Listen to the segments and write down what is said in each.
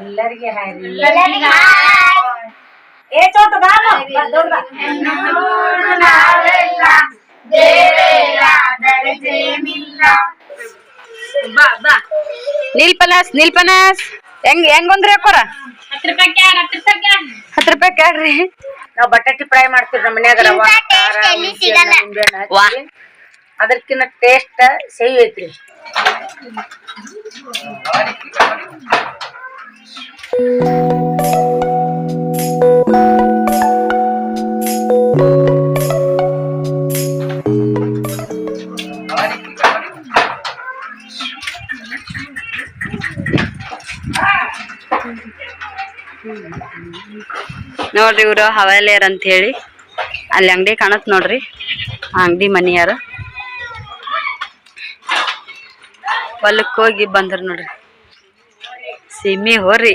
ಎಲ್ಲರಿಗೆ ಹಾಯ್. ಎಲ್ಲರಿಗೆ ಹಾಯ್. ಏ ಚೋಟ ಬಾ ಬಾ, ಬಾ, ದೊಡ್ಡ ಬಾ. ನೋಡು ನಾವೆಲ್ಲ ಬೇರೆಯಾದರೆ ಜೇನಿಲ್ಲ. ಬಾ ಬಾ. ನೀಲ್ಪನಸ್ ನೀಲ್ಪನಸ್. ಹೆಂಗ್ ಹೆಂಗ್ ಒಂದ್ರಿ ಅಕ್ಕೋರ? ಹತ್ತು ರೂಪಾಯಿ ಕ್ಯಾಡ್ ಹತ್ತು ರೂಪಾಯಿ ಕ್ಯಾಡ್ ಹತ್ತು ರೂಪಾಯಿ ಕೇಳ್ರಿ ನಾವ್ ಬಟಾಟಿ ಫ್ರೈ ಮಾಡ್ತೀವಿ ನಮ್ಮ ಮನ್ಯಾಗ ರವಾ ಖಾರ, ಅದಕ್ಕಿನ್ನ ಟೇಸ್ಟ್ ಸೇವ್ ಐತ್ರಿ. ನೋಡ್ರಿ ಇವರು ಹವೇಲಿಯರ್ ಅಂತ ಹೇಳಿ. ಅಲ್ಲಿ ಅಂಗಡಿ ಕಾಣತ್ ನೋಡ್ರಿ. ಆ ಅಂಗಡಿ ಮನೆಯಾರ. ಹೊಲಕ್ಕೆ ಹೋಗಿ ಬಂದ್ರು ನೋಡ್ರಿ. ಸಿಮಿ ಹೊರಿ.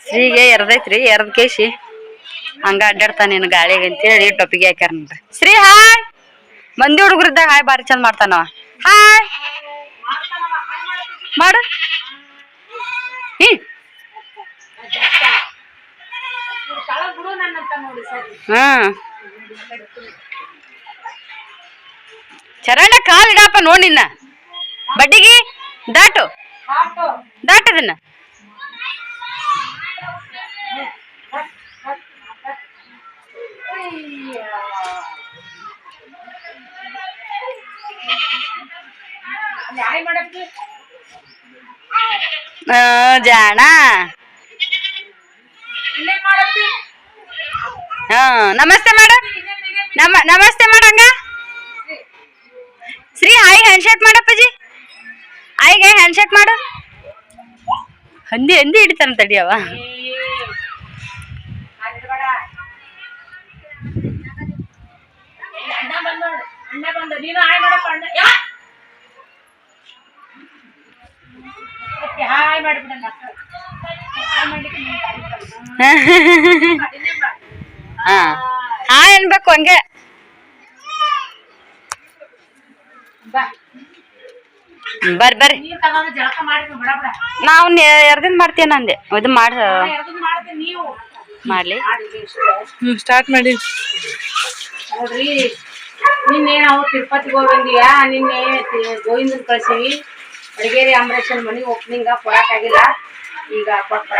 ಶ್ರೀಗೆ ಎರ್ದೈತ್ರಿ, ಎರ್ದ್ ಕೇಸಿ ಹಂಗ ಅಡ್ಡಾಡ್ತಾನೇನು ಗಾಳಿಗೆ ಅಂತೇಳಿ ಟೊಪ್ಪಿಗೆ ಹಾಕ್ಯಾರ ನೋಡ್ರಿ. ಶ್ರೀ, ಹಾಯ್! ಮಂದಿ ಹುಡುಗರಿದ್ದಾಗ ಹಾಯ್ ಬಾರಿ ಚಂದ ಮಾಡ್ತಾನವ. ಹಾಯ್! ಮಾಡು. ಹೀ. ಹ್ಮ್ ಚರಣ ಕಾಲ್ ಇಡಪ್ಪ ನೋಡ್ ನಿನ್ನ. ಬಡ್ಡಿಗಿ? ದಾಟು. ದಾಟದನ್ನ. ಜಾಣ. ಹಾ ನಮಸ್ತೆ ಮಾಡು. ನಮ ನಮಸ್ತೆ ಮಾಡಂಗ ಶ್ರೀ ಹಾಯ್ ಹ್ಯಾಂಡ್ಶೇಕ್ ಮಾಡಪ್ಪಜಿ. ಆಯ್ಗೆ ಹ್ಯಾಂಡ್ಶೇಕ್ ಮಾಡು. ಹಂದಿ ಹಂದಿ ಹಿಡಿತಾನ ತಡಿಯವ ಹಾ. ಅಣ್ಣ ಅನ್ಬೇಕು ನೋಡು ಅಣ್ಣ ಬಂದ ನೀನು ಹಾಯ್ ಮಾಡಪ್ಪ ಅಣ್ಣ ಯಾ ಹಾಯ್ ಮಾಡ್ಬಿಡಣ್ಣ ಹಾಯ್ ಮಾಡ್ಲಿಕ್ಕೆ ನೀನ್ ಗಾಡಿ ಕಳ್ಸು. ಗಾಡಿನೇ ಮಾಡು. ಹಾ ಹಾಯ್ ಅನ್ಬೇಕು ಹಂಗೆ ಬಾ ಹ್ಮ್, ಬರ್ರಿ ಬರ್ರಿ ನೀರ್ ತಗೊಂಡು ಜಳಕ ಮಾಡಿ ಬಿಡ ಬಿಡ ನಾವು ಎರ್ದಿನ್ ಮಾಡ್ತೇನೆ ಅಂದೆ ಇದು ಮಾಡ ಮಾಡ್ಲಿ ಮಾಡಿ ಇಷ್ಟ. ಸ್ಟಾರ್ಟ್ ಮಾಡಿ ನೋಡ್ರಿ ನಿನ್ನೆ ನಾವು ತಿರುಪತಿಗೆ ಹೋಗಿದ್ವಿಯಾ ನಿನ್ನೆ ಗೋವಿಂದನ್ ಕಳ್ಸೀವಿ ಅಡಿಗೇರಿ ಅಂಬರೀಷನ್ ಮನಿ ಓಪನಿಂಗ್ ಕೊಡಕ್ಕಾಗಿಲ್ಲ ಈಗ ಕೊಟ್ಟು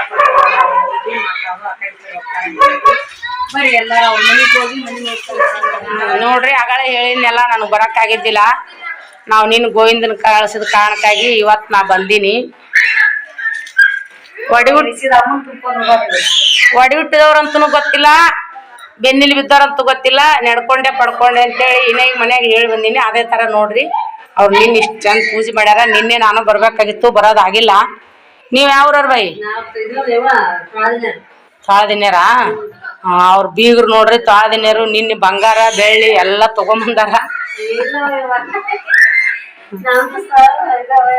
ಬರ್ರಿ ಎಲ್ಲಾರ ಅವ್ರ ಮನಿಗೆ ಹೋಗಿ ಮನಿ ನೋಡ್ರಿ ಆಗಳೇ ಹೇಳಿದ್ನೆಲ್ಲ ನನಗೆ ಬರಕ್ಕಾಗಿದ್ದಿಲ್ಲ ನಾವು ನಿನ್ನ ಗೋವಿಂದನ ಕಳ್ಸಿದ ಕಾರಣಕ್ಕಾಗಿ ಇವತ್ತು ನಾ ಬಂದೀನಿ. ಒಡಿ ಒಡಿ ಹುಟ್ಟಿದವ್ರಂತೂ ಗೊತ್ತಿಲ್ಲ, ಬೆನ್ನಿಲ್ ಬಿದ್ದವ್ರಂತೂ ಗೊತ್ತಿಲ್ಲ, ನಡ್ಕೊಂಡೆ ಪಡ್ಕೊಂಡೆ ಅಂತೇಳಿ ಇನ್ನೇ ಮನ್ಯಾಗ ಹೇಳಿ ಬಂದೀನಿ. ಅದೇ ಥರ ನೋಡ್ರಿ, ಅವ್ರು ನಿನ್ನ ಇಷ್ಟು ಚಂದ ಪೂಜೆ ಮಾಡ್ಯಾರ, ನಿನ್ನೆ ನಾನು ಬರ್ಬೇಕಾಗಿತ್ತು ಬರೋದಾಗಿಲ್ಲ ನೀವು ಯಾವ್ರವ್ರ ಬೈ? ತಾಳದಿನ್ಯಾರ? ಅವ್ರ ಬೀಗ್ರು ನೋಡ್ರಿ, ತಾಳದಿನ್ಯರು, ನಿನ್ನೆ ಬಂಗಾರ, ಬೆಳ್ಳಿ ಎಲ್ಲ ತಗೊಂಬಂದಾರ.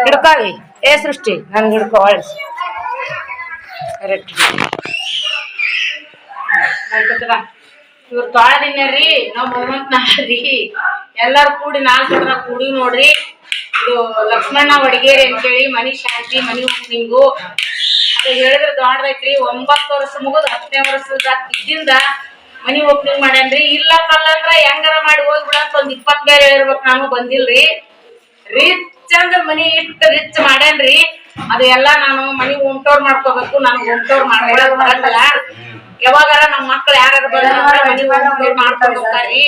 ಹಿಡ್ಕಾವಿ ಏ ಸೃಷ್ಟಿ ನನ್ಗೆ ಹಿಡ್ಕೊ ಒಳ್ಳೆ ಕರೆಕ್ಟ್ ಇವ್ರ ತಾಳದಿನ್ಯಾರ್ರಿ ನಾವ್ ಮೊಮ್ಮತ್ ನಾಲ್ರಿ ಎಲ್ಲಾರು ಕೂಡಿ ನಾಲ್ಕು ಜನ ಕೂಡಿ ನೋಡ್ರಿ. ಇದು ಲಕ್ಷ್ಮಣ ವಡಿಗೇರಿ ಅಂತೇಳಿ, ಮನಿ ಶಾಂತಿ, ಮನಿ ಓಪನಿಂಗು ಅದು ಹೇಳಿದ್ರೆ ದೊಡ್ಡದೈತ್ರಿ, ಒಂಬತ್ತು ವರ್ಷ ಮುಗಿದ್ ಹತ್ತನೇ ವರ್ಷದ ಇದ್ದಿಂದ ಮನಿ ಓಪನಿಂಗ್ ಮಾಡ್ಯಾನ್ರಿ. ಇಲ್ಲ ಕಲ್ಲಂದ್ರ ಹೆಂಗಾರ ಮಾಡಿ ಹೋಗ್ಬಿಡ ಅಂತ ಒಂದ್ ಇಪ್ಪತ್ ಬೇರೆ ಹೇಳಿರ್ಬೇಕು ನಾನು, ಬಂದಿಲ್ರಿ. ರಿಚ್ ಅಂದ್ರ ಮನಿ ಇಷ್ಟ ರಿಚ್ ಮಾಡ್ಯಾನ್ರಿ ಅದೆಲ್ಲ ಎಲ್ಲ ನಾನು ಮನಿ ಉಂಟೋರ್ ಮಾಡ್ಕೋಬೇಕು ನಾನು ಉಂಟೋರ್ ಮಾಡ್ಕೊಳಕ್ ಬರಲ್ಲ ಯಾವಾಗಾರ ನಮ್ಮ ಮಕ್ಳು ಯಾರು ಬಂದ್ರೆ ಮನಿ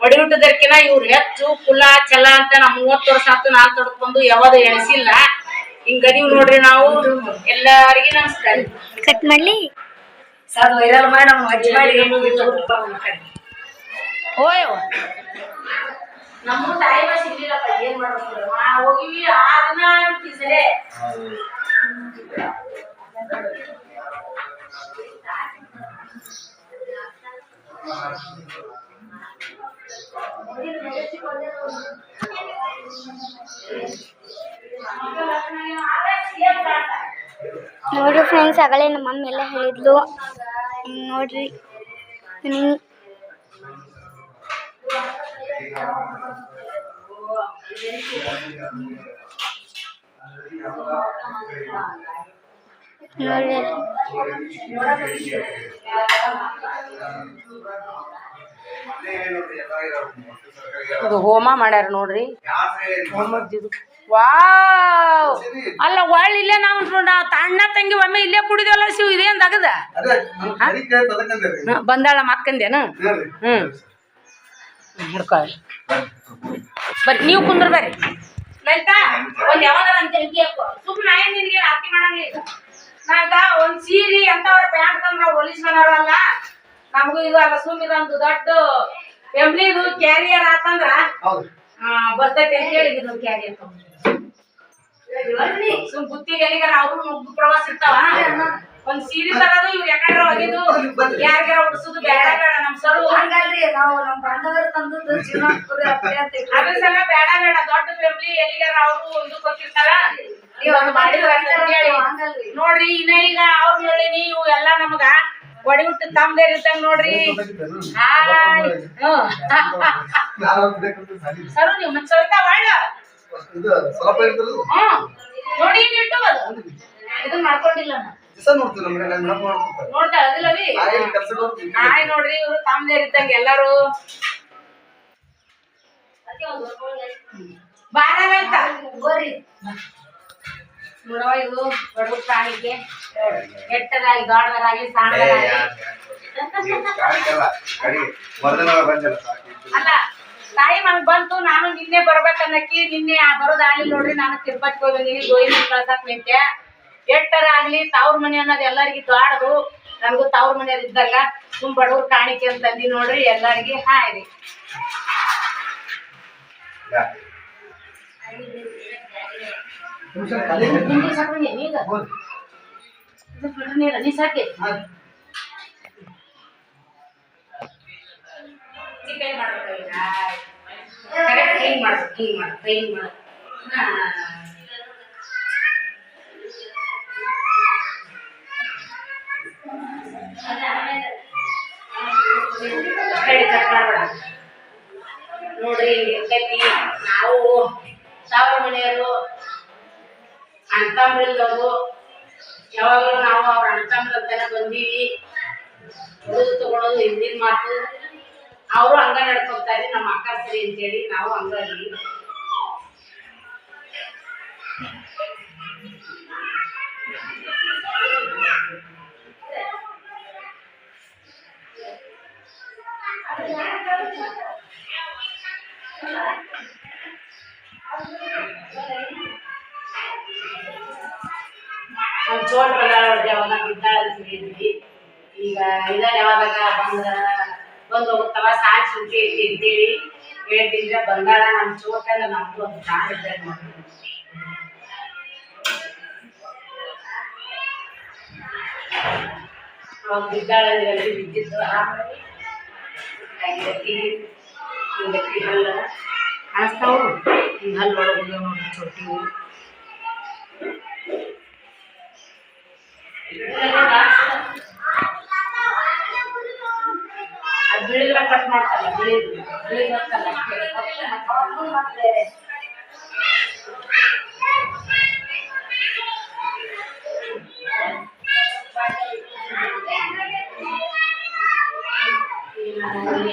ಒಡಿ ಹುಟ್ಟದಕ್ಕಿನ ಇವ್ರು ಹೆಚ್ಚು ಕುಲ ಚಲ ಅಂತ ನಾ ಮೂವತ್ತು ವರ್ಷ ಆತು ನಾನು ತೊಡ್ಕೊಂಡು ಯಾವ್ದು ಎಣಿಸಿಲ್ಲ. ಹಿಂಗ ನೀವು ನೋಡ್ರಿ ನಾವು. ಎಲ್ಲಾರಿಗೂ ನಮಸ್ಕಾರ. ಕಟ್ ಮಾಡ್ಲಿ? ಅದು ವೈರಲ್ ಮಾಡಿ ನಮ್ಮ ಅಜ್ಜಿ ಮಾಡಿ. ಓಯ್ ನಮ್ಮ ಟೈಮ್ ಸಿಗ್ಲಿಲ್ಲಪ್ಪ ಏನ್ ಮಾಡ್ಬೇಕು ಹೋಗಿವಿ ಆ ದಿನ ಆಗ್ಬಿಟ್ಟಿ ಸರಿ? ನೋಡ್ರಿ ಫ್ರೆಂಡ್ಸ್ ಆಗಲೇ ನಮ್ಮ ಮಮ್ಮಿ ಎಲ್ಲ ಹೇಳಿದ್ಲು. ನೋಡ್ರಿ. ಇದು ಹೋಮ ಮಾಡ್ಯಾರ ನೋಡ್ರಿ. ವಾವ್! ಅಲ್ಲ ಒಳ್ಳೆ ಇಲ್ಲೇ ನಾವು ನೋಡ ಅಣ್ಣ ತಂಗಿ ಒಮ್ಮೆ ಇಲ್ಲೇ ಕುಡಿದೇವಲ್ಲ ಶಿವ್ ಇದೇನ್ ತಗದ ಬಂದಾಳ ಮಕ್ಕಂದೇನು. ಹ್ಮ್. ಹಿಡ್ಕೊಳ್ಳಿ ಬರ್ರಿ ನೀವು ಕುಂದ್ರ ಬರ್ರಿ. ಲಲಿತಾ ಒಂದ್ ಯಾವಾಗ ಅಂತ ಹೇಳ್ತಿ ಹಾಕು ಸುಮ್ಮನೆ ಏನ್ ನಿನಗೆ ಆರತಿ ಮಾಡಂಗಿಲ್ಲ. ನಾಗ ಒಂದ್ ಸೀರೆ ಎಂತವ್ರ ಪ್ಯಾಂಟ್ ತಂದ್ರ ಹೊಲಿಸ್ಕೊಂಡಾರಲ್ಲ ನಮಗೂ ಇದು ಅಲ್ಲ ಸುಮ್ ಇದೊಂದು ದೊಡ್ಡ ಫ್ಯಾಮಿಲಿದು ಕ್ಯಾರಿಯರ್ ಆತಂದ್ರ ಬರ್ತೈತೆ ಅಂತ ಹೇಳಿ ಇದು ಕ್ಯಾರಿಯರ್ ಸುಮ್ ಗುತ್ತಿಗೆ ಎಲ್ಲಿಗಾರ ಅವ್ರು ಮುಗ್ದು ಪ್ರವಾಸ ಇರ್ತಾವ. ಒಂದ್ ಸೀರೆ ತರೋದು ಇವ್ರು ಯಾಕಂದ್ರೆ ಹೋಗಿದ್ದು ಯಾರ್ಯಾರ ಉಡ್ಸುದು ಬೇಡ ಬೇಡ ನಮ್ ಸರು ಹಂಗಲ್ರಿ ನಾವು ನಮ್ ಬಾಂಧವರು ತಂದದ್ದು ಜೀವನ ಅದ್ರ ಸಲ ಬೇಡ ಬೇಡ ದೊಡ್ಡ ಫ್ಯಾಮಿಲಿ ಎಲ್ಲಿಗಾರ ಅವರು ಇದು ಕೊಟ್ಟಿರ್ತಾರ? ಇದೊಂದು ಮಾಡಿದ್ರ ಅಂತ ಹೇಳಿ. ಹಂಗಲ್ರಿ. ನೋಡ್ರಿ ಇನ್ನ ಈಗ ಅವ್ರ ಹೇಳಿ ನೀವು ಎಲ್ಲಾ ನಮಗ ಒಡಿ ಹುಟ್ಟು ತಮ್ದೇರ್ ಇದ್ದಂಗ ನೋಡ್ರಿ. ಸರು ನೀವು ಮತ್ ಸವಿತಾ. ಹ್ಮ್. ನೋಡಿ ಇಟ್ಟು ಅದು ಇದು ಮಾಡ್ಕೊಂಡಿಲ್ಲ ನಾ. ನೋಡ್ತಾಳ ಅದಿಲ್ಲವಿ ನೋಡ್ರಿ ಇವ್ರು ಇದ್ದಂಗ ಎಲ್ಲಾರು. ಬಾರಲ್ಲ ನೋಡವ ಇದು ಬಡವ ಪ್ರಾಣಿಗೆ. ಕೆಟ್ಟದಾಗಿ ದೊಡ್ಡದಾಗಿ ಸಣ್ಣದಾಗಿ. ಅಲ್ಲ ತಾಯಿ ಹಂಗ್ ಬಂತು ನಾನು ನಿನ್ನೆ ಬರ್ಬೇಕನ್ನಕ್ಕಿ ನಿನ್ನೆ ಆ ಬರೋದ್ ಆಗ್ಲಿಲ್ಲ ನೋಡ್ರಿ ನಾನು ತಿರುಪತಿಗೆ ಹೋಗಿ ಬಂದೀನಿ ಗೋಯಿನ ಕಳ್ಸಕ್ ನಿಂತೆ. ಎಟ್ಟರ ಆಗ್ಲಿ ತವ್ರ ಮನೆ ಅನ್ನೋದು ಎಲ್ಲರಿಗೂ ದಾಡದು ನನಗೂ ತವ್ರ ಮನೆಯವ್ರು ಇದ್ದಾಗ ತುಂಬ ಬಡವ್ರು ಕಾಣಿಕೆ ಅಂತ ಅಂದಿ ನೋಡ್ರಿ ಎಲ್ಲರಿಗೆ ಹಾಯ್ ರೀ. ನೀರ ಸಾಕೆ. ಚಿಕನ್ ಮಾಡ್ಬೇಕು ಹಿಂಗ್. ಮಾಡ್ಬೇಕು ಹಿಂಗ್ ಮಾಡ್ಬೇಕು ಹಿಂಗ್ ಮಾಡ್ಬೇಕು ಹಾ. ಕಡೆ ಕಟ್ ಮಾಡ್ಬೇಡ ನೋಡ್ರಿ ಇರ್ತೈತಿ ನಾವು ಸಾವಿರ ಮನೆಯವರು ಅಣ್ತಂಬ್ರಿಲ್ದವರು ಯಾವಾಗಲೂ ನಾವು ಅವ್ರ ಅಣ್ತಂಬ್ರ ಅಂತಾನೆ ಬಂದೀವಿ. ಉಳಿದು ತಗೊಳೋದು ಹಿಂದಿನ ಮಾತು. ಅವರು ಹಂಗ ನಡ್ಕೊತಾರೆ ನಮ್ಮ ಅಕ್ಕ ಸರಿ ಅಂತೇಳಿ ನಾವು ಹಂಗಾಗಿ ಚೋಟ್ ಬಂದಾಳ ಯಾವಾಗ ಬಿದ್ದಾಳ ಅಂತ ಹೇಳಿದ್ವಿ ಈಗ ಇದನ್ನ ಯಾವಾಗ ಬಂದ ಬಂದು ಹೋಗ್ತಾವ? ಸಾಕ್ ಸುದ್ದಿ ಐತಿ ಅಂತೇಳಿ ಹೇಳ್ತಿದ್ರೆ ಬಂದಾಳ ನಮ್ ಚೋಟ ನಮ್ದು ಒಂದು ಪ್ರಾಣ ಇದ್ದಂಗ್ ನೋಡ್ರಿ ಅವಾಗ ಬಿದ್ದಾಳ ಅಲ್ಲಿ ಬಿದ್ದಿದ್ದು ಆಮೇಲೆ ಗಟ್ಟಿ ಗಟ್ಟಿ ಹಲ್ಲ. ಕಾಣಿಸ್ತಾವು? ಹಿಂಗೆ ಹಲ್ಲು ಒಳಗೆ ನೋಡಿ ಚೊಟ್ಟಿವು ಬಿಳಿದ್ರ ಕಟ್ ಮಾಡ್ತಲ್ಲ ಬಿಳಿದ್ರು ಬಿಳಿದ್ರಲ್ಲ ಅವ್ರ್ದು ಮತ್ತ್ ಬೇರೆ.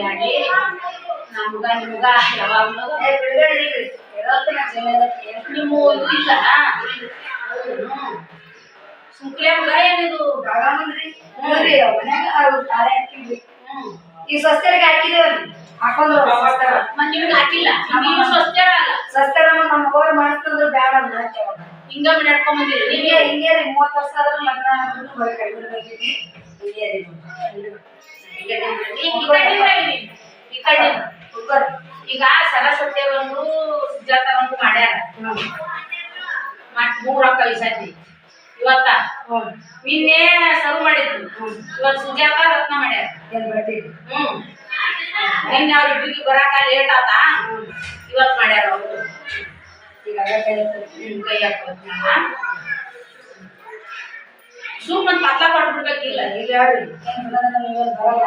ಆಗಿ ನಮ್ಗ ನಿಮ್ಗ ಯಾವಾಗ್ಲೂ ಏ, ಬಿಡ್ಬೇಡ್ರಿ ಇಲ್ರಿ. ಇವತ್ತು ನಾ ಜೀವನ ಇರತ್ತೆ. ನಿಮ್ಮ ಇದು ಇಲ್ಲ ಸುಂಕ್ಲೆ ಮಗ ಏನಿದು. ನೋಡ್ರಿ, ಮನ್ಯಾಗ ಅವ್ರ್ ತಾಳೆ ಹಾಕಿದ್ವಿ. ಈ ಸ್ವಸ್ಥರಿಗೆ ಹಾಕಿದೇವ್ರಿ ಹಾಕೊಂಡ್ರು. ಸ್ವಸ್ಥರ ಮತ್ ನಿಮ್ಗೆ ಹಾಕಿಲ್ಲ? ನೀವು ಸ್ವಸ್ಥರ ಅಲ್ಲ ಸ್ವಸ್ಥರ ನಮ್ಮ ಅವ್ರು ಬ್ಯಾಡ ಅಂತ ಹಾಕ್ಯಾವ. ಹಿಂಗ ನಡ್ಕೊಂಡ್ ಬಂದಿರಿ ಹಿಂಗೆ ರೀ ಮೂವತ್ತು ವರ್ಷ ಆದ್ರೂ ಲಗ್ನ ಆದ್ರೂ ಬರೀ ಕೈ ಬಿಡ್ಬೇಕಿದ್ವಿ. ಹಿಂಗೆ ರೀ. ನಮ್ದು. ಈ ಕಡೆ ಈ ಈಗ ಸರಸ್ವತಿ ಒಂದು ಸುಜಾತ ಒಂದು ಮಾಡ್ಯಾರ. ಮತ್ ಮೂರ ಕಲಿಸತಿ ಇವತ್ತ. ನಿನ್ನೆ ಸರ್ವ್ ಮಾಡಿದ್ರು. ಇವತ್ ಸುಜಾತ ರತ್ನ ಮಾಡ್ಯಾರ? ಹ್ಮ್. ನಿನ್ನೆ ಅವ್ರ ಇಬ್ಬರಿಗೆ ಬರಾಕ ಲೇಟ್ ಆತ? ಇವತ್ ಮಾಡ್ಯಾರ ಅವರು. ಈಗ ಕೈ ಸುಮ್ಮನೆ ಪತ್ಲ ಕೊಟ್ಬಿಡ್ಬೇಕಿಲ್ಲ. ಇಲ್ಲ ನೀವೇನ್ ಬರಲ್ಲ?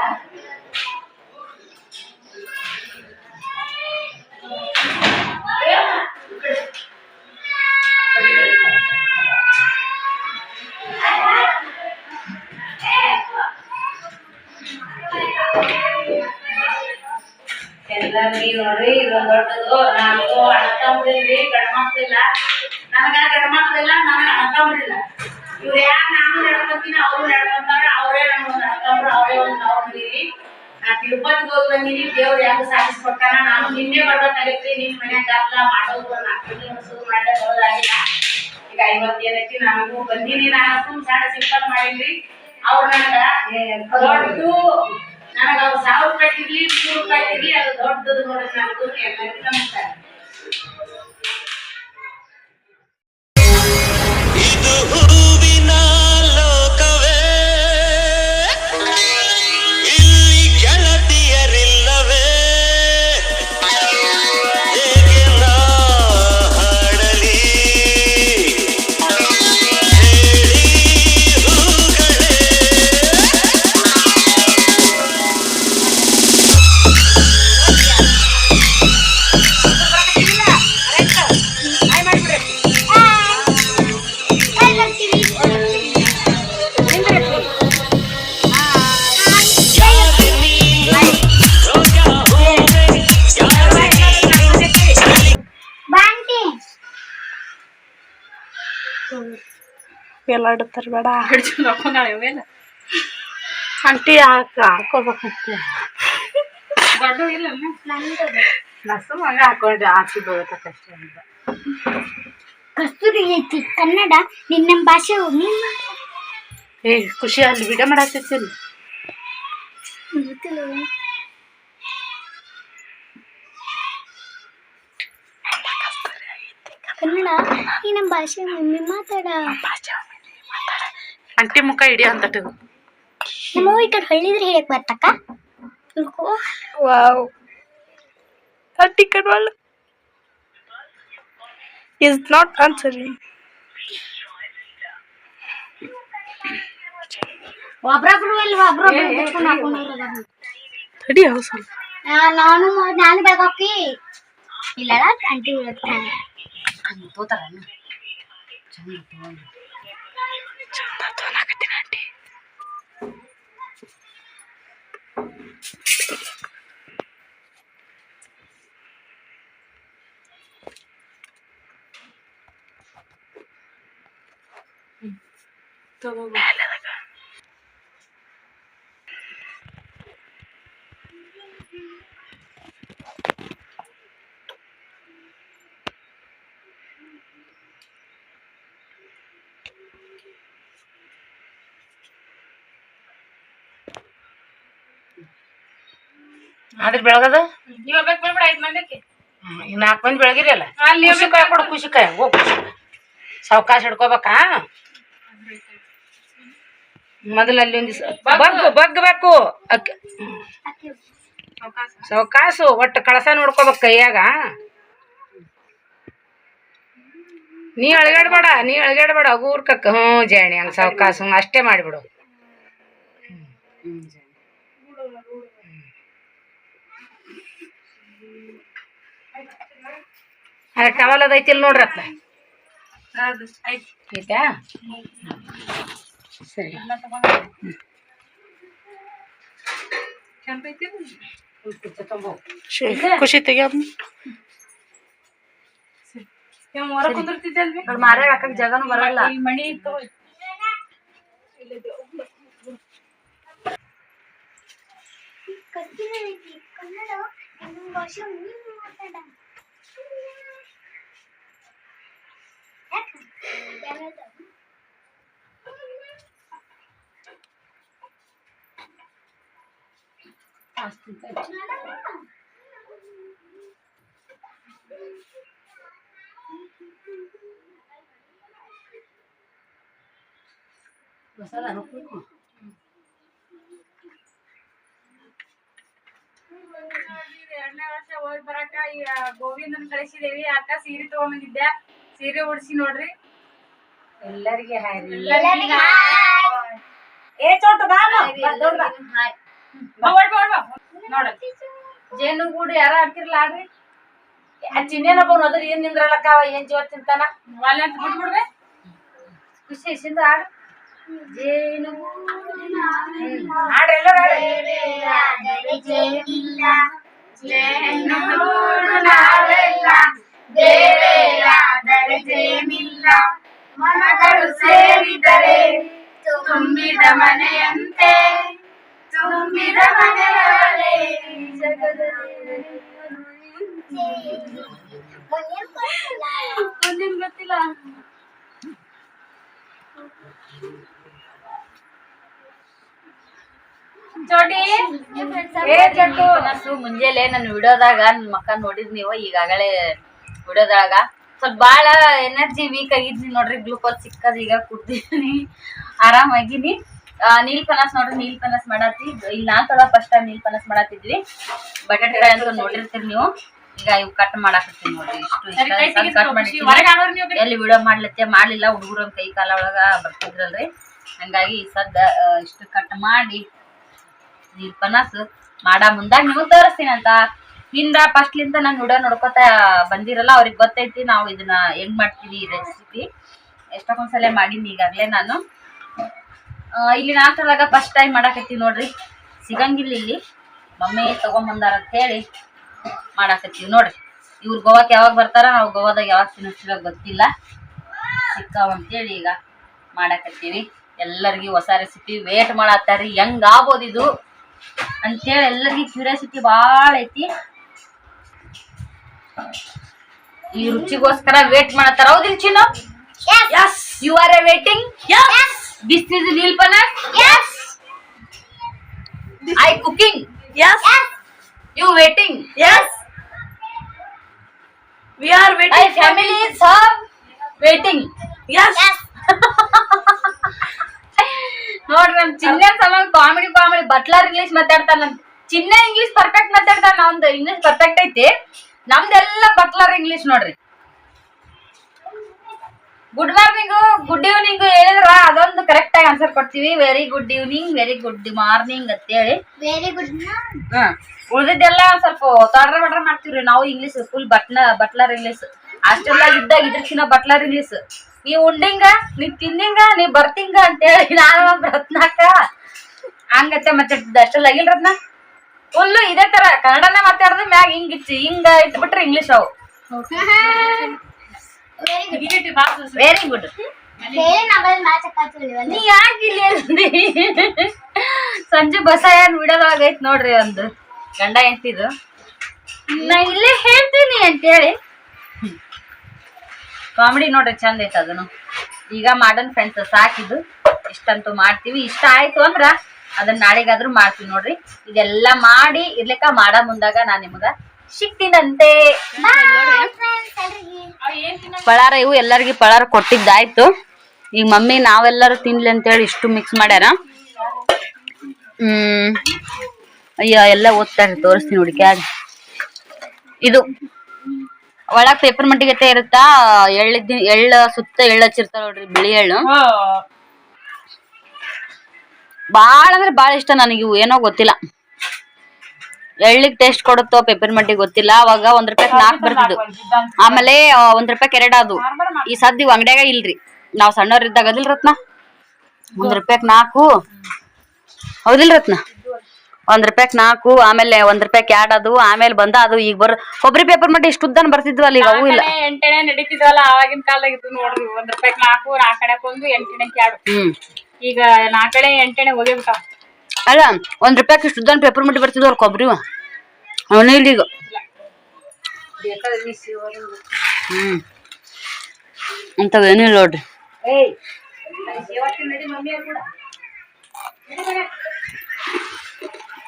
ಈಗ ನೋಡ್ರಿ ಇದೊಂದ್ ದೊಡ್ಡದು ನಾನು ಅಣ್ಣತಮ್ಮರಿಲ್ರಿ ಗಂಡ ಮಕ್ಳಿಲ್ಲ ನನಗ ಗಂಡ ಮಕ್ಳಿಲ್ಲ ನನಗ ನಾನು ನಡ್ಕೊಂತೀನಿ ಅವ್ರು ನಡ್ಕೊಂತಾರ ಅವರೇ ನಮ್ಗೊಂದು ಅಣ್ಣತಮ್ರು ಅವರೇ ಒಂದು ಅವ್ರ ಮನೇಲಿ ನಾ ತಿರುಪತಿಗೆ ಹೋಗಿ ದೇವ್ರು ಯಾಕೆ ಸಾಧಿಸ್ಕೊಟ್ಟಾನ ನಾನು ನಿನ್ನೆ ಬರ್ಬೇಕಾಗಿತ್ರಿ ನಿನ್ನ ಮನ್ಯಾಗ ಗದ್ದಲ ಮಾಡೋದು ನಾಲ್ಕು ಶುರು ಮಾಡೇ ಬರೋದಾಗಿಲ್ಲ ಈಗ ಐವತ್ತು ಏನೈತಿ ನಾನು ಬಂದೀನಿ ನಾನು ಸುಮ್ ಸಣ್ಣ ಸಿಂಪಲ್ ಅವ್ರು ನನಗ, ದೊಡ್ಡ ನನಗ ಅವ್ರು ಸಾವಿರ ರೂಪಾಯಿ ತಿರ್ಲಿ ನೂರು ರೂಪಾಯಿ ತಿರ್ಲಿ ಅದು ದೊಡ್ಡದು ನೋಡ್ರಿ ನನಗೂ ಎಲ್ಲರಿಗೂ ಇದು ಎಲ್ಲ ಇಡ್ತಾರ ಬೇಡ. ಅಂಟಿ ಹಾಕ ಹಾಕೋಬೇಕಂತ ಹಾಕೊಂಡ್ರೆ ಆಚೆ ಬೀಳತಕ್ಕಷ್ಟ ಅಂತ. ಕಸ್ತೂರಿ ಐತಿ ಕನ್ನಡ ನಿನ್ನ ಭಾಷೆ ಏ ಖುಷಿ ಅಲ್ಲಿ ವಿಡಿಯೋ ಮಾಡಾಕತ್ತಿಲ್ಲ ಕನ್ನಡ ಈ ನಮ್ಮ ಭಾಷೆ ಮಮ್ಮಿ ಮಾತಾಡ. ಅಂಟಿ ಮುಖ ಹಿಡಿಯ ಅಂತ ನಮ್ಮ ಈ ಕಡೆ ಹಳ್ಳಿದ್ರೆ ಹೇಳಕ್ ಬರ್ತಕ್ಕ? ತಿಳ್ಕೊ ವಾವ್ ಅಂಟಿ ಕಡ್ವಾಳ ಇಸ್ ನಾಟ್ ಆನ್ಸರಿಂಗ್ ಒಬ್ರೊಬ್ರು ಇಲ್ಲಿ ಒಬ್ರೊಬ್ರು ಕೂತ್ಕೊಂಡ್ ಹಾಕೊಂಡವ್ರು ಅದಾರ. ತಡಿ. ಅವು ಸ್ವಲ್ಪ ನಾ- ನಾನು ಮ- ನಾನು ಬೆಳಗಾಕಿ ಇಲ್ಲ ಆಂಟಿ ಹೇಳ್ತಾನೆ ತೋತಾರ ಚಂದ ಆದ್ರೆ ಬೆಳಗದ? ನೀವ್ ಬೇಕು ಬೇಡ ಐದ್ ಮಂದಿಕ್ಕೆ ಈಗ ನಾಲ್ಕು ಮಂದಿ ಬೆಳಗಿರಿ ಅಲ್ಲ ಅಲ್ಲಿ ಖುಷಿಕಾಯ ಕೊಡು ಖುಷಿಕಾಯ ಹೋಗ್ ಸಾವ್ಕಾಶ ಹಿಡ್ಕೋಬೇಕಾ? ಮೊದಲು ಅಲ್ಲಿ ಒಂದು ಬಗ್ ಬಗ್ಬೇಕು ಅಕ್ಕಿ ಸಾವ್ಕಾಸು ಒಟ್ಟು ಕಳಸ ನೋಡ್ಕೋಬೇಕು ಕೈಯಾಗ. ನೀ ಅಳಗಾಡ್ಬೇಡ ನೀ ಅಳಗಾಡ್ಬೇಡ ಅಗೂರ್ ಕಕ್ಕ ಹ್ಞೂ ಜಾಣಿ ಹಂಗೆ ಸಾವ್ಕಾಸು ಹ್ಞೂ ಅಷ್ಟೇ ಮಾಡಿಬಿಡು. ಅದೇ ಟವಲ್ ಅದ ಐತಿಲ್ ಆಯ್ತಾ. ಅತ್ತ ಐತಾ? ಸರಿ. ಖುಷಿ ತೆಗಿಯ ಹೊರ ಕುಂದಿರ್ತಿದ್ದಲ್ವಿ ಮಾರ್ಯಾಗ ಹಾಕಕ್ ಜಾಗನೂ ಬರಲ್ಲ. ಇಲ್ಲಿ ಮಣಿ ಇತ್ತು. ಕನ್ನಡ ಯಾರಾದ್ರು? ಎರಡನೇ ವರ್ಷ ಹೋಗಿ ಬರಾಕ ಈಗ ಗೋವಿಂದನ್ ಕಳಿಸಿದೇವಿ ಅಕ್ಕ ಸೀರೆ ತಗೊಂಡಿದ್ದೆ ಸೀರೆ ಉಡ್ಸಿ ನೋಡ್ರಿ ಎಲ್ಲರಿಗೆ ಹಾಯ್ ಎಲ್ಲರಿಗೂ ಹಾಯ್. ಏ ಚೋಟು ಬಾ ನೋಡ. ಜೇನುಗೂಡು ಯಾರ ಆಡ್ತಿರ್ಲ ಆಡ್ರಿ? ಆ ಬಂದ್ ಅದ್ರ ಏನ್ ನಿಂದ್ರಲಕ್ಕ ಏನ್ ಜೀವ ತಿಂತಾನ? ಖುಷಿ ಇಸಿಂದ ಆಡು. ಜೇನು ಆಡ್ರಿ ಎಲ್ಲರೂ ಮನಗಳು ಸೇರಿದರೆ ತುಂಬಿದ ಮನೆಯಂತೆ. ಗೊತ್ತಿಲ್ಲ ಚೋಟಿ ಏ ಚಟ್ಟು ಮನಸ್ಸು ಮುಂಜಾನೆ ನನ್ನ ವಿಡಿಯೋದಾಗ ನನ್ನ ಮಕ್ಕ ನೋಡಿದ್ ನೀವು ಈಗಾಗಲೇ ವಿಡಿಯೋದಾಗ ಸ್ವಲ್ಪ ಭಾಳ ಎನರ್ಜಿ ವೀಕ್ ಆಗಿದ್ನಿ ನೋಡ್ರಿ ಗ್ಲೂಕೋಸ್ ಸಿಕ್ಕದ ಈಗ ಕುಡ್ದಿನಿ ಆರಾಮಾಗಿನಿ. ಆ, ನೀಲ್ ಪನಸ್ ನೋಡ್ರಿ ನೀಲ್ ಪನಸ್ ಮಾಡತ್ತಿ. ಇಲ್ಲಿ ನಾನ್ ತೊಳ ಫಸ್ಟ್ ಟೈಮ್ ನೀಲ್ ಪನಸ್ ಮಾಡತ್ತಿದ್ವಿ. ಬಟಾಟೆ ಅಂತ ನೋಡಿರ್ತೀರಿ ನೀವು. ಈಗ ಇವು ಕಟ್ ಮಾಡಾಕತ್ತೀನಿ ನೋಡ್ರಿ ಇಷ್ಟು ಕಟ್ ಎಲ್ಲಿ ವಿಡಿಯೋ ಮಾಡ್ಲತ್ತೆ ಮಾಡ್ಲಿಲ್ಲ ಹುಡುಗರು ಕೈ ಕಾಲ ಒಳಗ ಬರ್ತಿದ್ರಲ್ರಿ. ಹಂಗಾಗಿ ಸದ್ದ ಇಷ್ಟು ಕಟ್ ಮಾಡಿ ನೀರ್ ಪನಸ್ ಮಾಡ ಮುಂದಾಗ ನೀವು ತೋರಿಸ್ತೀನಿ ಅಂತ. ಹಿಂದ ಫಸ್ಟ್ಲಿಂದ ನಾನು ವಿಡಿಯೋ ನೋಡ್ಕೊತ ಬಂದಿರಲ್ಲ ಅವ್ರಿಗೆ ಗೊತ್ತೈತಿ ನಾವು ಇದನ್ನ ಹೆಂಗ್ ಮಾಡ್ತೀವಿ ಈ ರೆಸಿಪಿ ಎಷ್ಟೊಂದ್ಸಲ ಮಾಡೀನಿ ಈಗಾಗ್ಲೇ ನಾನು. ಇಲ್ಲಿ ನಾಲ್ಕರದಾಗ ಫಸ್ಟ್ ಟೈಮ್ ಮಾಡಾಕತ್ತೀವಿ ನೋಡ್ರಿ. ಸಿಗಂಗಿಲ್ಲ ಇಲ್ಲಿ. ಮಮ್ಮಿ ತಗೊಂಬಂದಾರ ಅಂತ ಹೇಳಿ ಮಾಡಾಕತ್ತೀವಿ ನೋಡ್ರಿ. ಇವ್ರು ಗೋವಾಕ್ ಯಾವಾಗ ಬರ್ತಾರ ನಾವು ಗೋವಾದಾಗ ಯಾವಾಗ ತಿನ್ನಿಸ್ತೀವ ಗೊತ್ತಿಲ್ಲ. ಸಿಕ್ಕಾವ್ ಅಂತೇಳಿ ಈಗ ಮಾಡಾಕತ್ತೀವಿ. ಎಲ್ಲರಿಗೂ ಹೊಸ ರೆಸಿಪಿ ವೇಟ್ ಮಾಡತ್ತಾರ್ರಿ. ಹೆಂಗ್ ಆಗ್ಬೋದು ಇದು? ಅಂತೇಳಿ ಎಲ್ಲರಿಗೂ ಕ್ಯೂರಿಯಾಸಿಟಿ ಭಾಳ ಐತಿ. ಈ ರುಚಿಗೋಸ್ಕರ ವೇಟ್ ಮಾಡತ್ತಾರ. ಹೌದಿಲ್ ಚಿನ್ನ? Yes you are a waiting yes this is ನೀಲ್ಪನಸ್ yes I cooking Yes. You waiting Yes. We are waiting. My family is waiting Yes. ನೋಡ್ರಿ ನಮ್ ಚಿನ್ನ ಸಲ ಕಾಮಿಡಿ ಕಾಮಿಡಿ ಬಟ್ಲರ್ ಇಂಗ್ಲಿಷ್ ಮಾತಾಡ್ತಾನ ಚಿನ್ನ ಇಂಗ್ಲಿಷ್ ಪರ್ಫೆಕ್ಟ್ ಮಾತಾಡ್ತಾನ ಒಂದು ಇಂಗ್ಲಿಷ್ ಪರ್ಫೆಕ್ಟ್ ಐತಿ. ನಮ್ದೆಲ್ಲ ಬಟ್ಲರ್ ಇಂಗ್ಲಿಷ್ ನೋಡ್ರಿ. ಗುಡ್ ಮಾರ್ನಿಂಗ್ ಗುಡ್ ಈವ್ನಿಂಗ್ ಹೇಳಿದ್ರ ಅದೊಂದು ಕರೆಕ್ಟ್ ಆಗಿ ಆನ್ಸರ್ ಕೊಡ್ತೀವಿ. Very good evening very good morning ಅಂತೇಳಿ. ವೆರಿ ಗುಡ್ ಹ್ಮ್ ಉಳ್ದಿದ್ದೆಲ್ಲ ಸ್ವಲ್ಪ ತೊಡ್ರ ಬಡ್ರ ಮಾಡ್ತೀವ್ರಿ ನಾವು ಇಂಗ್ಲಿಷ್ ಫುಲ್ ಬಟ್ಲ ಬಟ್ಲರ್ ಇಂಗ್ಲಿಷ್ ಹಾಸ್ಟೆಲ್ದಾಗ ಇದ್ದಾಗ ಇದ್ರಕ್ಕಿನ ಬಟ್ಲರ್ ಇಂಗ್ಲಿಷ್ ನೀ ಉಂಡಿಂಗ ನೀ ತಿನ್ನಿಂಗ ನೀ ಬರ್ತಿಂಗ ಅಂತೇಳಿ ನಾನು ರತ್ನಾಕ. ಹಂಗತ್ತೆ ಮತ್ತೆ ಅಷ್ಟೆಲ್ಲ ಆಗಿಲ್ಲ ರತ್ನ? ಫುಲ್ಲು ಇದೇ ತರ. ಕನ್ನಡನೇ ಮಾತಾಡಿದ್ರೆ ಮ್ಯಾಗ ಹಿಂಗಿತ್ತು ಹಿಂಗ ಇಟ್ಬಿಟ್ರೆ ಇಂಗ್ಲಿಷ್ ಅವು. ವೆರಿ ಗುಡ್ ನೀ ಯಾಕೆ ಇಲ್ಲಿ ಅಂದಿ? ಸಂಜೆ ಬಸ ಏನ್ ನೋಡ್ರಿ ಒಂದು ಗಂಡ ಎಂತಿದು ನಾ ಇಲ್ಲೇ ಹೇಳ್ತೀನಿ ಅಂತೇಳಿ. ಕಾಮಿಡಿ ನೋಡ್ರಿ ಚಂದ ಐತೆ ಅದನ್ನು ಈಗ ಮಾಡನ್ ಫ್ರೆಂಡ್ಸ್ ಸಾಕಿದ್ದು. ಇಷ್ಟಂತೂ ಮಾಡ್ತೀವಿ. ಇಷ್ಟ ಆಯ್ತು ಅಂದ್ರ ಅದನ್ನ ನಾಳೆಗಾದ್ರೂ ಮಾಡ್ತೀವಿ ನೋಡ್ರಿ. ಇದೆಲ್ಲ ಮಾಡಿ ಇರ್ಲಿಕ್ಕ ಮಾಡ ಮುಂದಾಗ ನಾನ್ ನಿಮಗ ಸಿಗ್ತೀನಂತೆ ಪಳಾರ ಇವು ಎಲ್ಲರಿಗೂ ಪಳಾರ ಕೊಟ್ಟಿದ್ದಾಯ್ತು. ಈಗ ಮಮ್ಮಿ ನಾವೆಲ್ಲರೂ ತಿನ್ಲಿ ಅಂತೇಳಿ ಇಷ್ಟು ಮಿಕ್ಸ್ ಮಾಡ್ಯಾರ. ಹ್ಮ್. ಅಯ್ಯ ಎಲ್ಲ ಓದ್ತಾರೆ ತೋರಿಸ್ತೀನಿ ಹುಡುಕ್ಯಾಗ ಇದು ಒಳಗ್ ಪೇಪರ್ ಮಟ್ಟಿಗತೆ ಇರುತ್ತಾ? ಎಳ್ಳಿದ್ದ ಎಳ್ಳ ಸುತ್ತ ಎಳ್ಳು ಹಚ್ಚಿರ್ತಾರ ನೋಡ್ರಿ ಬಿಳಿ ಎಳ್ಳು. ಬಾಳ ಅಂದ್ರೆ ಬಾಳ ಇಷ್ಟ ನನಗೆ ಇವು ಏನೋ ಗೊತ್ತಿಲ್ಲ. ಎಳ್ಳಿಗ್ ಟೇಸ್ಟ್ ಕೊಡುತ್ತೋ ಪೇಪರ್ ಮಟ್ಟಿ ಗೊತ್ತಿಲ್ಲ ಅವಾಗ ಒಂದ್ ರೂಪಾಯಿ ನಾಲ್ಕು ಬರ್ತಿದ್ದು. ಆಮೇಲೆ ಒಂದ್ ರೂಪಾಯಿ ಎರಡ್ ಅದು. ಈ ಸದ್ಯ ಅಂಗಡಿಯಾಗ ಅಂಗಡ್ಯಾಗ ಇಲ್ರಿ. ನಾವ್ ಸಣ್ಣವ್ರ ಇದ್ದಾಗ ಅದಿಲ್ ರತ್ನ? ಒಂದ್ ರೂಪಾಯಿ ನಾಲ್ಕು ಹೌದಿಲ್ ರತ್ನ? ಒಂದ್ ರೂಪಾಯಿ ನಾಲ್ಕು ಆಮೇಲೆ ಒಂದ್ ರೂಪಾಯಿ ಎರಡ್ ಅದು ಆಮೇಲೆ ಬಂದ ಅದು ಈಗ ಬರ್ ಕೊಬ್ಬರಿ ಪೇಪರ್ ಮಟ್ಟಿ ಇಷ್ಟು ಉದ್ದಾನ ಬರ್ತಿದ್ವಲ್ಲ ಅಲ್ಲಿ ಅವು ಇಲ್ಲ. ಎಂಟನೇ ನಡೀತಿದ್ವಲ್ಲ ಆವಾಗಿನ ಕಾಲದಾಗ ಇದ್ದು ನೋಡ್ರಿ. ಒಂದ್ ರೂಪಾಯಿ ನಾಲ್ಕು ನಾಲ್ಕನೇ ಒಂದು ಎಂಟನೇ ಎರಡು. ಈಗ ನಾಕಡೆ ಎಂಟನೇ ಹೋಗಿಬಿಟ್ಟಾವ ಅಲ್ಲ ಒಂದ್ ರೂಪಾಯಿ ಇಷ್ಟು ಪೇಪರ್ ಮಟ್ಟಿ ಬರ್ತಿದ್ವಲ್ಲ ಕೊಬ್ಬರಿ ಅವನೇ ಇಲ್ಲಿ ಈಗ. ಹ್ಮ್. ಅಂತವೇನಿಲ್ಲ ನೋಡ್ರಿ.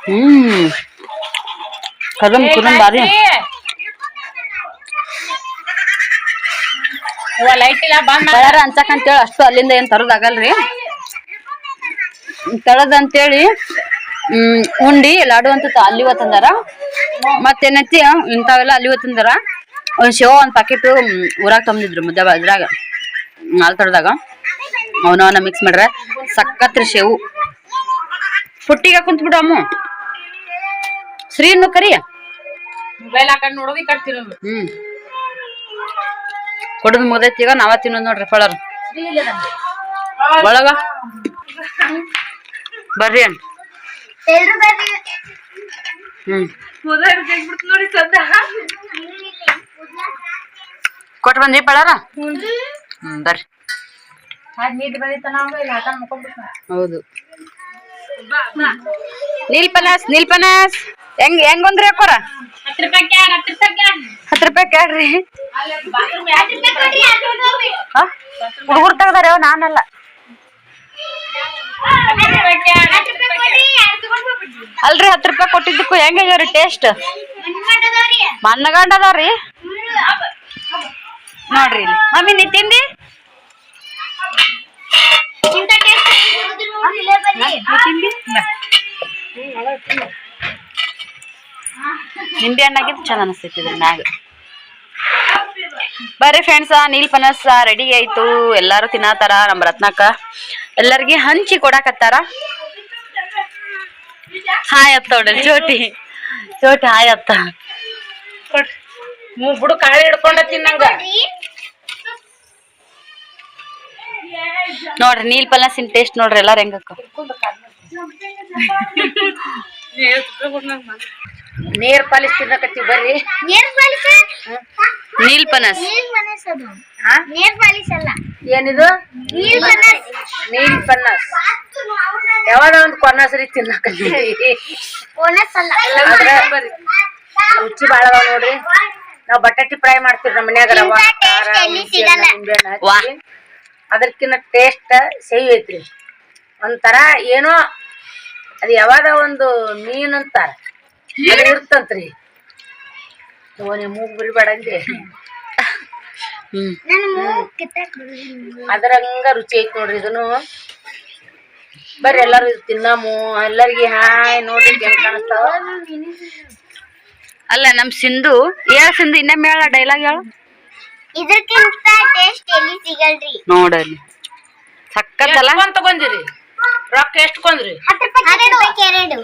ಹ್ಮ್. ಕದಮ್ ಕುದಮ್ ಬಾರಿ. ಲೈಟ್ ಇಲ್ಲ ಬಂದ್ ಬಳ್ಳಾರ ಅಂತೇಳಿ ಅಷ್ಟು ಅಲ್ಲಿಂದ ಏನ್ ತರೋದಾಗಲ್ರಿ. ತಳದ್ ಅಂತೇಳಿ ಹ್ಮ್ ಉಂಡಿ ಲಾಡು ಅಂತ ಅಲ್ಲಿ ತಂದಾರ. ಮತ್ತೇನೈತಿ ಇಂಥವೆಲ್ಲ ಅಲ್ಲಿ ತಂದಾರ. ಒಂದ್ ಶೇವ ಒಂದ್ ಪ್ಯಾಕೆಟ್ ಊರಾಗ ತಂದಿದ್ರು ಮುದ್ದೆ ಬದ್ರಾಗ ಇದ್ರಾಗ ನಾಲ್ ತಡದಾಗ ಅವನವನ ಮಿಕ್ಸ್ ಮಾಡ್ರ ಸಕ್ಕತ್ರಿ ಶೇವು. ಪುಟ್ಟಿಗೆ ಕುಂತ್ಬಿಡು ಅಮ್ಮ. ಶ್ರೀನು ಕರಿ. ಮೊಬೈಲ್ ಹಾಕೊಂಡು ನೋಡೋದು ಹ್ಮ್. ಕೊಡದ್ ಮುಗ್ದೈತಿ ಈಗ ನಾವ ತಿನ್ನೋದ್ ನೋಡ್ರಿ ಫಳರ್. ಒಳಗ. ಬರ್ರಿ ಅಣ್ಣ. ಕೊಟ್ಟು ಬಂದ್ರಿ ಪಳಾರ? ಹ್ಮ್ ಬರ್ರಿ. ಹೌದು. ನೀಲ್ಪನಸ್ ನೀಲ್ಪನಸ್. ಹೆಂಗ್ ಹೆಂಗ್ ಒಂದ್ರಿ ಅಕ್ಕೋರ? ಹತ್ತು ರೂಪಾಯಿ ಕ್ಯಾಡ್ ಹತ್ತು ರೂಪಾಯಿ ಕ್ಯಾಡ್ ಹತ್ತು ರೂಪಾಯಿ ಕೇಳ್ರಿ ಹುಡುಗರು ತೆಗ್ದಾರ ನಾನಲ್ಲ. ಅಲ್ರಿ, ಹತ್ತು ರೂಪಾಯಿ ಕೊಟ್ಟಿದ್ದಕ್ಕೂ ಹೆಂಗಾಗ್ಯಾವ್ರಿ ಟೇಸ್ಟ್ ಮಣ್ಣಗಂಡದಾರಿ ಅದಾವ್ರಿ ನೋಡ್ರಿ ಮಮ್ಮಿ, ನೀ ತಿಂದಿ? ನಿಂಬೆ ಹಣ್ಣಾಗಿದ್ದು ಚಂದ ಅನಿಸ್ತೈತಿ ಮ್ಯಾಗ. ಬರ್ರಿ ಫ್ರೆಂಡ್ಸ ನೀಲ್ ಪನಸ್ ರೆಡಿ ಆಯ್ತು. ಎಲ್ಲಾರು ತಿನ್ನತಾರ ನಮ್ಮ ರತ್ನಕ್ಕ. ಎಲ್ಲರಿಗೆ ಹಂಚಿ ಕೊಡಾಕತ್ತಾರ. ಹಾಯ್ ಅತ್ತ ನೋಡ್ರಿ ಚೋಟಿ ಚೋಟಿ ಹಾಯ್ ಅತ್ತ. ಬಿಡು ಬುಡು ಕಾಳಿ ಹಿಡ್ಕೊಂಡ ತಿನ್ನಂಗ ನೋಡ್ರಿ ನೀಲ್ ಪನಸಿನ ಟೇಸ್ಟ್ ನೋಡ್ರಿ ಎಲ್ಲಾರು ಹೆಂಗಕ್ಕ. ನೇರ್ ಪಾಲಿಸ್? ತಿನ್ನಕತ್ತೀವಿ ಬರ್ರಿ ನೀಲ್ ಪನಸ್ ಏನಿದು? ನೀಲ್ ಪನ್ನಸ್ ಯಾವಾಗ ಒಂದ್ ಕೊನ್ನಸರಿ ತಿನ್ನಕತ್ತೀವಿ ಆದ್ರ ರುಚಿ ಬಾಳ ಅದಾವ ನೋಡ್ರಿ. ನಾವ್ ಬಟಾಟಿ ಫ್ರೈ ಮಾಡ್ತೀವಿ ನಮ್ಮ ಮನ್ಯಾಗ ರವಾ. ಅದಕ್ಕಿನ್ನ ಟೇಸ್ಟ್ ಸೇವ್ ಐತ್ರಿ. ಒಂಥರ ಏನೋ ಅದು ಯಾವಾಗ ಒಂದು ಮೀನ್ ಅಂತಾರ. ಓನಿ ಮೂಗ್ ಬಿಡ್ಬೇಡಂಗೆ. ಅದ್ರಂಗ ರುಚಿ ಐತಿ ನೋಡ್ರಿ ಇದನ್ನು. ಬರ್ರಿ ಎಲ್ಲಾರು ಇದು ತಿನ್ನಮು. ಎಲ್ಲರಿಗೆ ಹಾಯ್ ನೋಡ್ರಿ ಕಾಣಿಸ್ತಾವ. ಅಲ್ಲ ನಮ್ ಸಿಂಧು. ಏ ಸಿಂಧು ಇನ್ನ ಹೇಳ ಡೈಲಾಗ್ ಹೇಳು. ಇದಕ್ಕಿಂತ ಟೇಸ್ಟ್ ಎಲ್ಲಿ ಸಿಗಲ್ರಿ? ನೋಡಲ್ಲಿ. ಸಕ್ಕತ್ತಲ್ಲ ಎಷ್ಟ್ ತಗೊಂದಿರಿ? ರೊಕ್ಕ ಎಷ್ಟು ಕೊಂದ್ರಿ ಹತ್ತು ರೂಪಾಯಿ ಎರಡು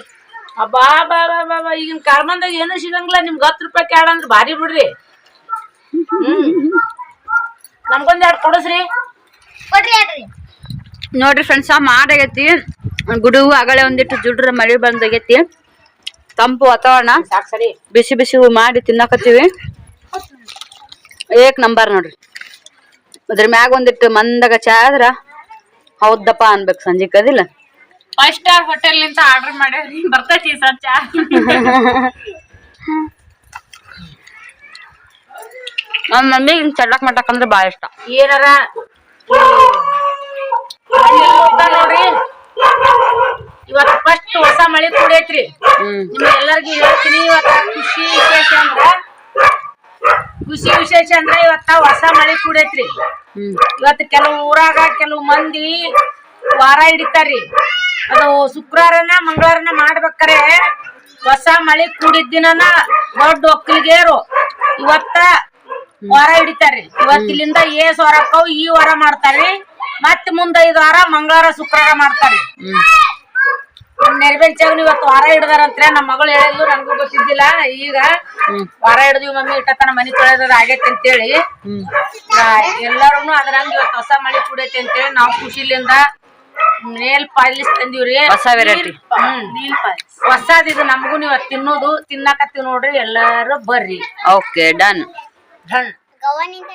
ಅಬ್ಬಾ ಬಾ ಬಾ ಬಾ ಬಾ ಈಗಿನ ಕಾರ್ಮಂದಾಗ ಏನು ಸಿಗಂಗಿಲ್ಲ ನಿಮ್ಗೆ ಹತ್ತು ರೂಪಾಯಿ ಕ್ಯಾಡ ಅಂದ್ರೆ ಭಾರಿ ಬಿಡ್ರಿ. ಹ್ಮ್. ನಮ್ಗೊಂದ್ ಎರಡು ಕೊಡಸ್ರಿ. ಕೊಡ್ರಿ ಫ್ರೆಂಡ್ಸ್ ನೋಡ್ರಿ ಫ್ರೆಂಡ್ಸ ಮಾಡಾಗೈತಿ ಗುಡು ಅಗಳೆ ಒಂದಿಟ್ಟು ಜುಡ್ರ ಮಳೆ ಬಂದಾಗೈತಿ ತಂಪು ವಾತಾವರಣ. ಸರಿ. ಬಿಸಿ ಬಿಸಿ ಮಾಡಿ ತಿನ್ನಕತ್ತೀವಿ. ಏಕ್ ನಂಬರ್ ನೋಡ್ರಿ. ಅದ್ರ ಮ್ಯಾಗ ಒಂದಿಟ್ಟು ಮಂದಾಗ ಚಾ ಆದ್ರ ಹೌದಪ್ಪ ಅನ್ಬೇಕು ಸಂಜೆ ಕದಿಲ್ಲ. ಫೈವ್ ಸ್ಟಾರ್ ಹೋಟೆಲ್ ನಿಂತ ಆರ್ಡರ್ ಮಾಡ್ಯಾವ್ರಿ ಬರ್ತೈತಿ ಸರ್ ಚಾ ನಮ್ಮ ಮಮ್ಮಿಗೆ ಚಡ್ಲಕ್ ಮಟಕ್ ಅಂದ್ರೆ ಭಾಳ ಇಷ್ಟ. ಏನಾರ? ನೋಡ್ರಿ. ಇವತ್ತು ಫಸ್ಟ್ ಹೊಸ ಮಳಿ ಕೂಡೈತ್ರಿ. ನಿಮ್ಗೆ ಎಲ್ಲರಿಗೂ ಹೇಳ್ತೀನಿ ಇವತ್ತ ಖುಷಿ ವಿಶೇಷ ಅಂದ್ರ ಖುಷಿ ವಿಶೇಷ ಅಂದ್ರ ಇವತ್ತ ಹೊಸ ಮಳಿ ಕೂಡೈತ್ರಿ. ಇವತ್ತು ಕೆಲವು ಊರಾಗ ಕೆಲವು ಮಂದಿ ವಾರ ಹಿಡಿತಾರ್ರಿ. ಅದು ಶುಕ್ರವಾರನ ಮಂಗಳವಾರನ ಮಾಡ್ಬೇಕಾರೆ ಹೊಸ ಮಳಿ ಕೂಡಿದ ದಿನನ ದೊಡ್ಡ ಒಕ್ಕಲಿಗೇರು. ಇವತ್ತ ವಾರ ಹಿಡಿತಾರ್ರಿ. ಇವತ್ತಿಲಿಂದ ಏ ಏಸ್ ವಾರ ಈ ವಾರ ಮಾಡ್ತಾರ್ರಿ. ಮತ್ ಮುಂದ ಐದ್ ವಾರ ಮಂಗಳವಾರ ಶುಕ್ರವಾರ ಮಾಡ್ತಾರ್ರಿ. ನಮ್ ನೆರವೆಂಚಾಗ ಇವತ್ತು ವಾರ ಹಿಡ್ದಾರಂತ್ರೆ ನಮ್ಮ ಮಗಳು ಹೇಳಿದ್ಲು ನನಗೂ ಗೊತ್ತಿದ್ದಿಲ್ಲ. ಈಗ ವಾರ ಹಿಡ್ದಿವಿ ಮಮ್ಮಿ ಇಟ್ಟತನ ಮನಿ ತೊಳೆದ ಆಗೈತೆ ಅಂತೇಳಿ. ಎಲ್ಲಾರು ಅದ್ರಂಗ ಇವತ್ತು ಹೊಸ ಮಳಿ ಕುಡೈತೆ ಅಂತೇಳಿ ನಾವು ಖುಷಿಲಿಂದ ನೇಲ್ ಪಾಲಿಸ್ ತಂದಿವ್ರಿ. ಹೊಸ ವೆರೈಟಿ ಹ್ಮ್. ಹೊಸದ್ ಇದು ನಮಗೂ ನೀವ್ ತಿನ್ನೋದು ತಿನ್ನಾಕತ್ತೀವಿ ನೋಡ್ರಿ ಎಲ್ಲಾರು ಬರ್ರಿ. Okay done done ಗವನಿಂದ